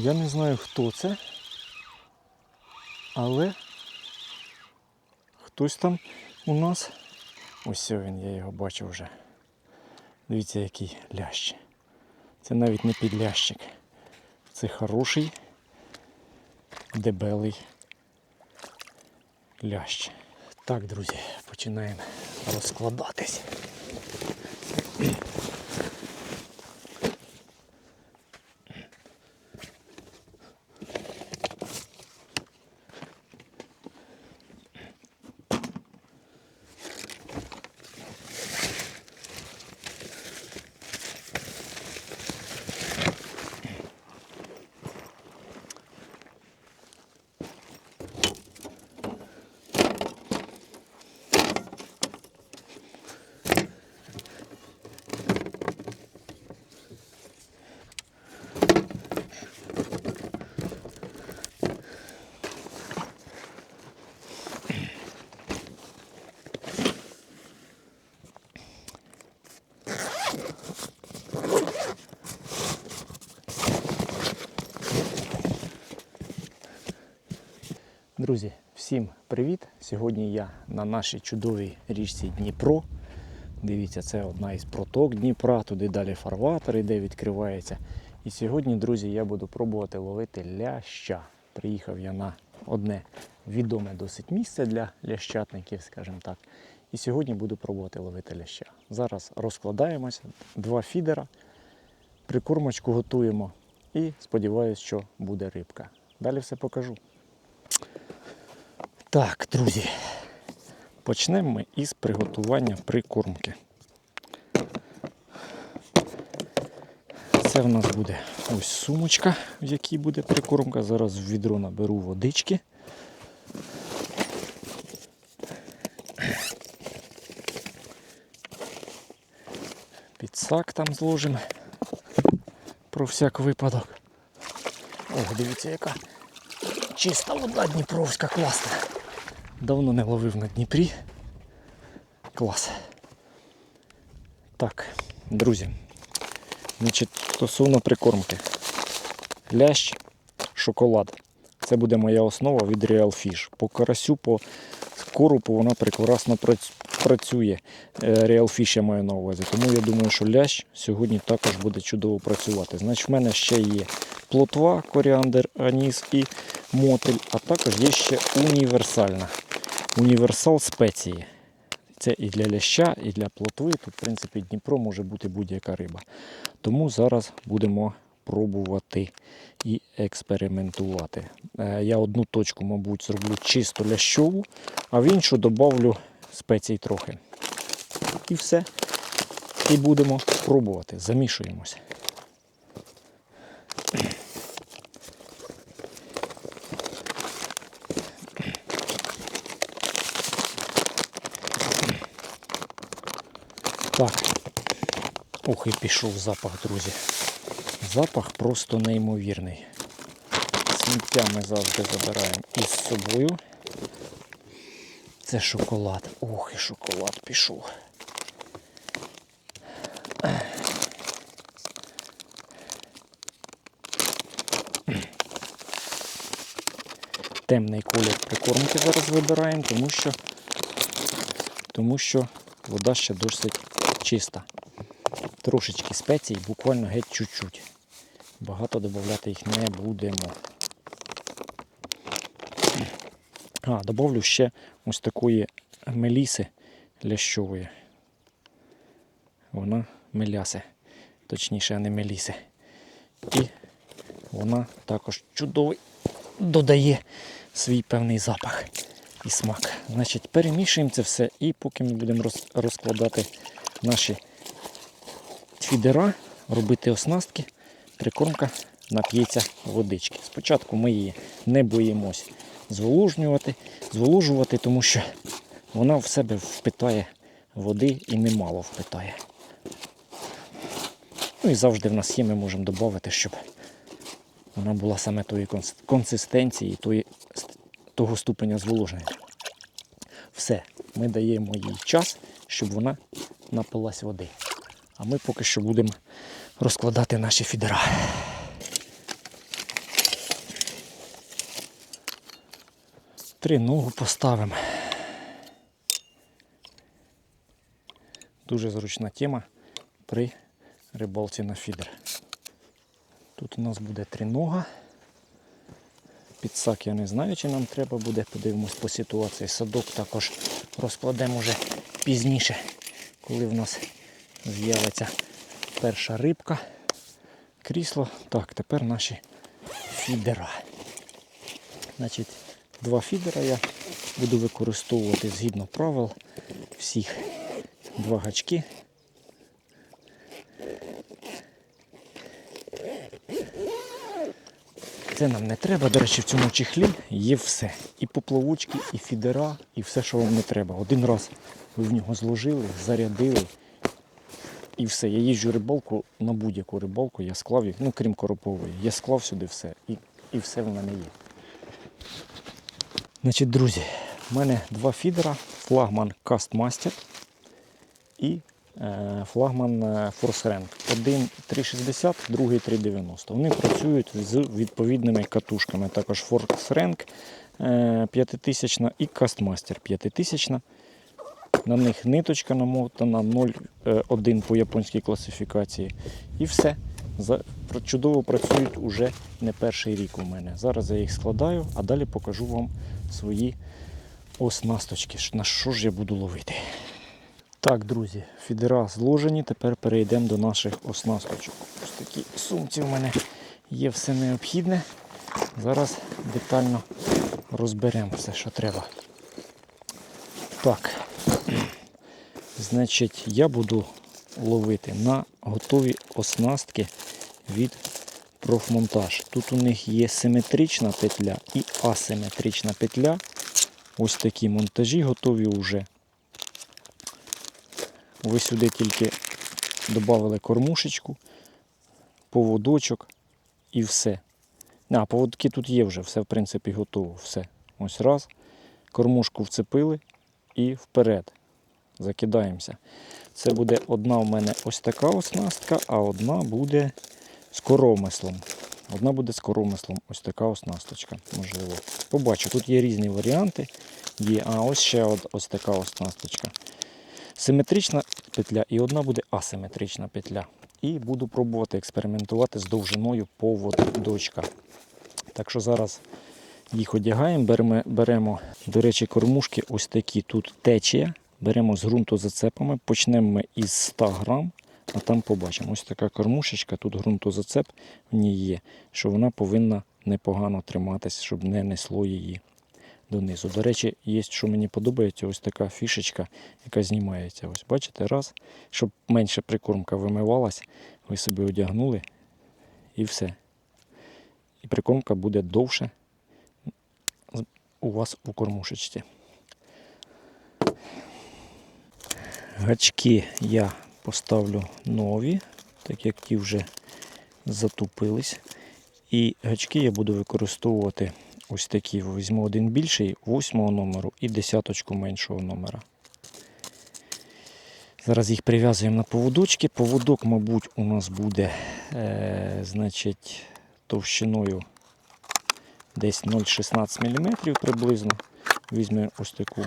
Я не знаю, хто це, але хтось там у нас. Ось він, я його бачу вже. Дивіться, який лящ. Це навіть не підлящик. Це хороший, дебелий лящ. Так, друзі, починаємо розкладатись. Друзі, всім привіт! Сьогодні я на нашій чудовій річці Дніпро. Дивіться, це одна із проток Дніпра, туди далі фарватер іде, відкривається. І сьогодні, друзі, я буду пробувати ловити ляща. Приїхав я на одне відоме досить місце для лящатників, скажімо так. І сьогодні буду пробувати ловити ляща. Зараз розкладаємося, два фідера, прикормочку готуємо і сподіваюся, що буде рибка. Далі все покажу. Так, друзі, почнемо ми із приготування прикормки. Це в нас буде ось сумочка, в якій буде прикормка. Зараз в відро наберу водички. Підсак там зложимо про всяк випадок. Ох, дивіться, яка чиста вода Дніпровська, класна. Давно не ловив на Дніпрі. Клас. Так, друзі. Значить, стосовно прикормки. Лящ, шоколад. Це буде моя основа від Real Fish. По карасю, по корупу вона прекрасно працює. Е, Real Fish я маю на увазі. Тому я думаю, що лящ сьогодні також буде чудово працювати. Значить, в мене ще є плотва, коріандр, аніс і мотель, а також є ще універсальна. Універсал спеції. Це і для ляща, і для плотви. Тут, в принципі, Дніпро може бути будь-яка риба. Тому зараз будемо пробувати і експериментувати. Е, Я одну точку, мабуть, зроблю чисто лящову, а в іншу додавлю спецій трохи. І все. І будемо пробувати. Замішуємося. Так. Ох, і пішов запах, друзі. Запах просто неймовірний. Сміття ми завжди забираємо із собою. Це шоколад. Ох, і шоколад пішов. Темний колір прикормки зараз вибираємо, тому що, тому що вода ще досить чиста. Трошечки спецій, буквально геть чуть-чуть. Багато додати їх не будемо. А, добавлю ще ось такої меліси лящової. Вона мелясе, точніше, а не меліси. І вона також чудово додає свій певний запах і смак. Значить, перемішуємо це все і поки ми будемо розкладати наші фідера, робити оснастки, прикормка нап'ється водички. Спочатку ми її не боїмось зволожнювати, зволожувати, тому що вона в себе впитає води і немало впитає. Ну і завжди в нас є, ми можемо додати, щоб вона була саме тої консистенції, тої, того ступеня зволоження. Все, ми даємо їй час, щоб вона напилась води. А ми поки що будемо розкладати наші фідера. Три ногу поставимо. Дуже зручна тема при рибалці на фідер. Тут у нас буде тринога. Підсак я не знаю, чи нам треба буде, подивимось по ситуації. Садок також розкладемо вже пізніше коли в нас з'явиться перша рибка. Крісло. Так, тепер наші фідера. Значить, два фідера я буду використовувати згідно правил всіх. Два гачки. Це нам не треба. До речі, в цьому чехлі є все. І поплавочки, і фідера, і все, що вам не треба. Один раз ви в нього зложили, зарядили. І все. Я їжджу рибалку на будь-яку рибалку, я склав їх, ну крім коропової. Я склав сюди все. І, і все в мене є. Значить, друзі, в мене два фідера, флагман Castmaster і флагман е, Force Rank. Один 360, другий 390. Вони працюють з відповідними катушками. Також Force Rank е, 5000 і Castmaster 5000. На них ниточка намотана 0,1 по японській класифікації. І все. Чудово працюють уже не перший рік у мене. Зараз я їх складаю, а далі покажу вам свої оснасточки. На що ж я буду ловити. Так, друзі, фідера зложені. Тепер перейдемо до наших оснасточок. Ось такі сумці в мене є все необхідне. Зараз детально розберемо все, що треба. Так, значить, я буду ловити на готові оснастки від профмонтаж. Тут у них є симетрична петля і асиметрична петля. Ось такі монтажі готові вже. Ви сюди тільки додали кормушечку, поводочок і все. А, поводки тут є вже, все в принципі готово. Все. Ось раз. Кормушку вцепили і вперед. Закидаємося. Це буде одна у мене ось така оснастка, а одна буде з коромислом. Одна буде з коромислом, ось така оснасточка, можливо. Побачу, тут є різні варіанти. Є, а ось ще ось така оснасточка. Симетрична петля і одна буде асиметрична петля. І буду пробувати експериментувати з довжиною поводочка. Так що зараз їх одягаємо, беремо, беремо, до речі, кормушки ось такі. Тут течія. Беремо з ґрунтозацепами, почнемо ми із 100 грам, а там побачимо. Ось така кормушечка, тут ґрунтозацеп в ній є, що вона повинна непогано триматись, щоб не несло її донизу. До речі, є, що мені подобається, ось така фішечка, яка знімається. Ось бачите, раз, щоб менше прикормка вимивалась, ви собі одягнули і все. І прикормка буде довше у вас у кормушечці. Гачки я поставлю нові, так як ті вже затупились. І гачки я буду використовувати ось такі. Візьму один більший, восьмого номеру і десяточку меншого номера. Зараз їх прив'язуємо на поводочки. Поводок, мабуть, у нас буде е, значить, товщиною десь 0,16 мм приблизно. Візьмемо ось таку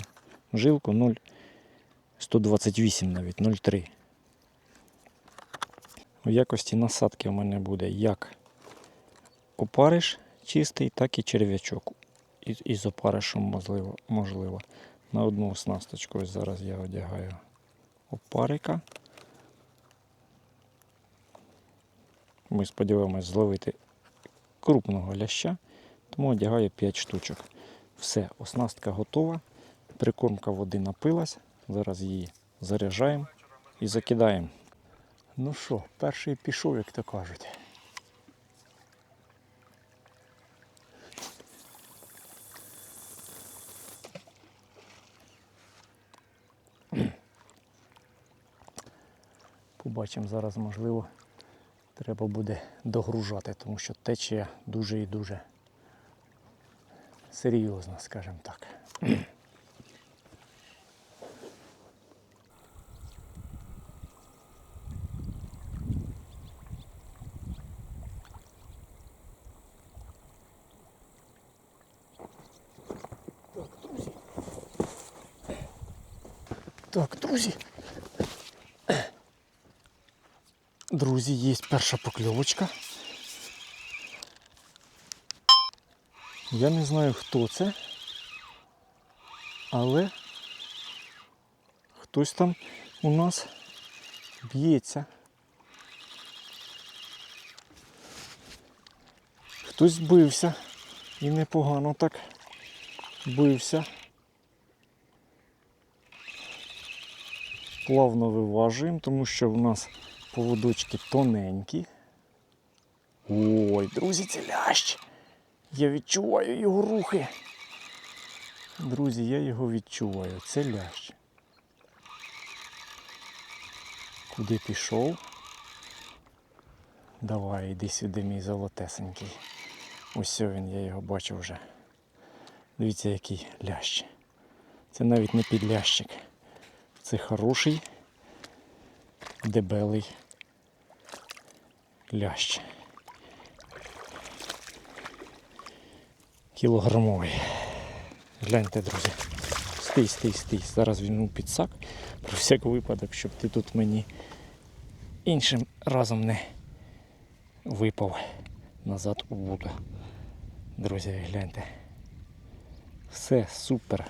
жилку 0,128 навіть 0,3. У якості насадки в мене буде як опариш чистий, так і черв'ячок. І, і опаришем можливо, можливо. На одну оснасточку ось зараз я одягаю опарика. Ми сподіваємось зловити крупного ляща, тому одягаю 5 штучок. Все, оснастка готова. Прикормка води напилась. Зараз її заряджаємо і закидаємо. Ну що, перший пішов, як то кажуть. Побачимо зараз, можливо, треба буде догружати, тому що течія дуже і дуже серйозна, скажімо так. Так, друзі. Так, друзі. Друзі, є перша покльовочка. Я не знаю, хто це, але хтось там у нас б'ється. Хтось бився і непогано так бився. Плавно виважуємо, тому що в нас поводочки тоненькі. Ой, друзі, це лящ. Я відчуваю його рухи. Друзі, я його відчуваю. Це лящ. Куди пішов? Давай, іди сюди, мій золотесенький. Ось він, я його бачу вже. Дивіться, який лящ. Це навіть не підлящик. Це хороший, дебелий лящ. Кілограмовий. Гляньте, друзі. Стій, стій, стій. Зараз візьму підсак про всяк випадок, щоб ти тут мені іншим разом не випав назад у воду. Друзі, гляньте. Все супер.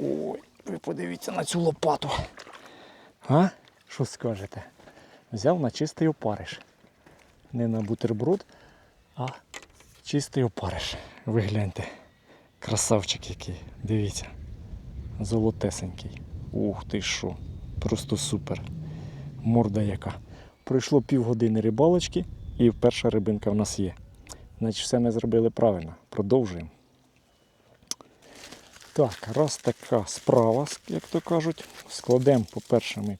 Ой, ви подивіться на цю лопату. А? Що скажете? Взяв на чистий опариш. Не на бутерброд, а чистий опариш. Ви гляньте. Красавчик який. Дивіться. Золотесенький. Ух ти що. Просто супер. Морда яка. Пройшло півгодини рибалочки і перша рибинка в нас є. Значить, все ми зробили правильно. Продовжуємо. Так, раз така справа, як то кажуть, складемо, по-перше, ми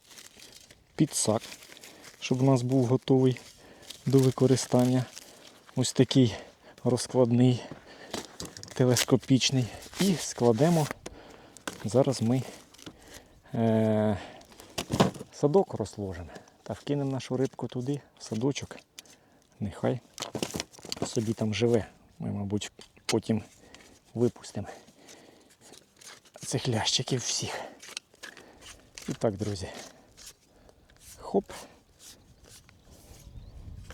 підсак, щоб у нас був готовий до використання. Ось такий розкладний, телескопічний. І складемо. Зараз ми е- садок розложимо. Та вкинемо нашу рибку туди, в садочок. Нехай собі там живе. Ми, мабуть, потім випустимо цих лящиків всіх. І так, друзі. Хоп.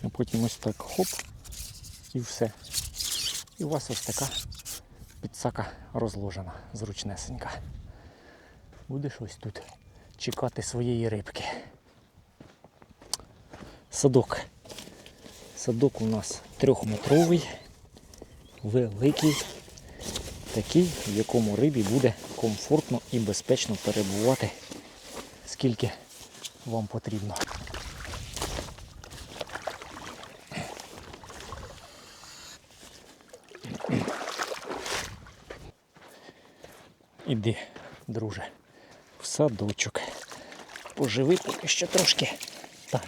А потім ось так хоп. І все. І у вас ось така підсака розложена, зручнесенька. Будеш ось тут чекати своєї рибки. Садок. Садок у нас трьохметровий, великий такий, в якому рибі буде комфортно і безпечно перебувати, скільки вам потрібно. Іди, друже, в садочок. Поживи поки що трошки там.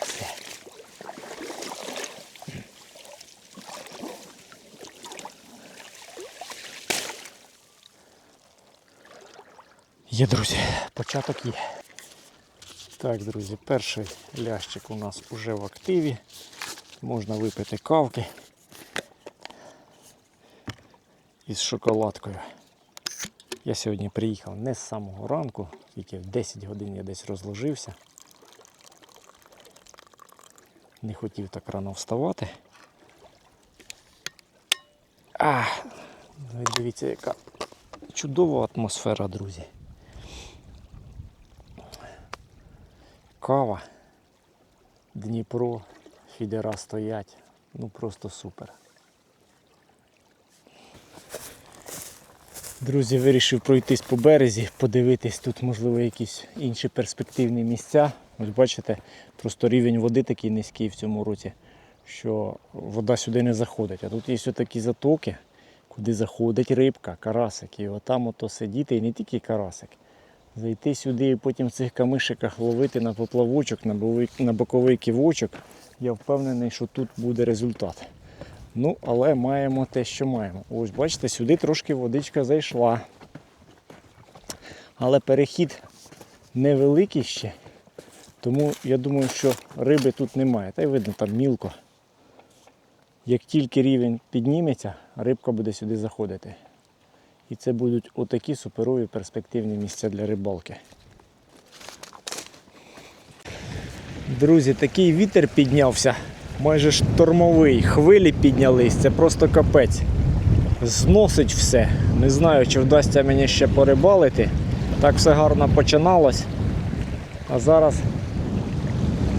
Все. Є, друзі, початок є. Так, друзі, перший лящик у нас уже в активі. Можна випити кавки із шоколадкою. Я сьогодні приїхав не з самого ранку, тільки в 10 годин я десь розложився. Не хотів так рано вставати. А, дивіться, яка чудова атмосфера, друзі. Кава, Дніпро, фідера стоять. Ну просто супер. Друзі, вирішив пройтись по березі, подивитись тут, можливо, якісь інші перспективні місця. Ось бачите, просто рівень води такий низький в цьому році, що вода сюди не заходить. А тут є ось такі затоки, куди заходить рибка, карасик. І отам ото сидіти, і не тільки карасик. Зайти сюди і потім в цих камишиках ловити на поплавочок, на боковий, на боковий ківочок. Я впевнений, що тут буде результат. Ну, але маємо те, що маємо. Ось бачите, сюди трошки водичка зайшла. Але перехід невеликий ще. Тому я думаю, що риби тут немає. Та й видно там мілко. Як тільки рівень підніметься, рибка буде сюди заходити. І це будуть отакі суперові перспективні місця для рибалки. Друзі, такий вітер піднявся, майже штормовий, хвилі піднялись, це просто капець. Зносить все. Не знаю, чи вдасться мені ще порибалити. Так все гарно починалось. А зараз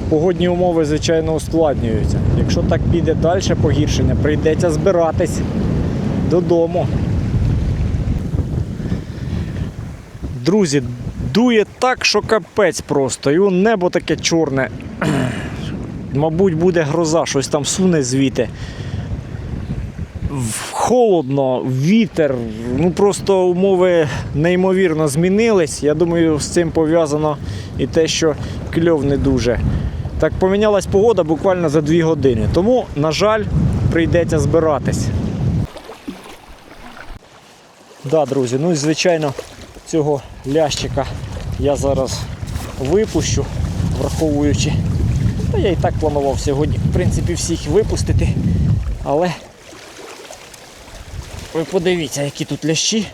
погодні умови, звичайно, ускладнюються. Якщо так піде далі погіршення, прийдеться збиратись додому. Друзі, дує так, що капець просто. І он небо таке чорне. Мабуть, буде гроза, щось там суне звідти. Холодно, вітер, ну просто умови неймовірно змінились. Я думаю, з цим пов'язано і те, що кльов не дуже. Так помінялась погода буквально за дві години. Тому, на жаль, прийдеться збиратись. Да, друзі, ну і звичайно, цього лящика я зараз випущу, враховуючи. Та я і так планував сьогодні, в принципі, всіх випустити. Але ви подивіться, які тут лящі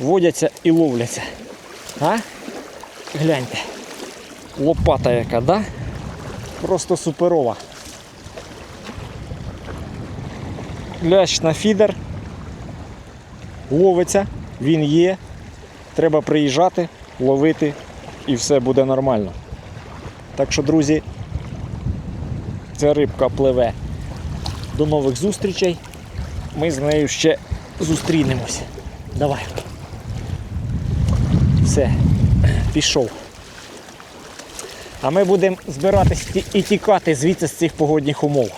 водяться і ловляться. А? Гляньте. Лопата яка, да? Просто суперова. Лящ на фідер. Ловиться, він є. Треба приїжджати, ловити і все буде нормально. Так що, друзі, ця рибка пливе. До нових зустрічей. Ми з нею ще зустрінемось. Давай. Все, пішов. А ми будемо збиратись ті- і тікати звідси з цих погодних умов.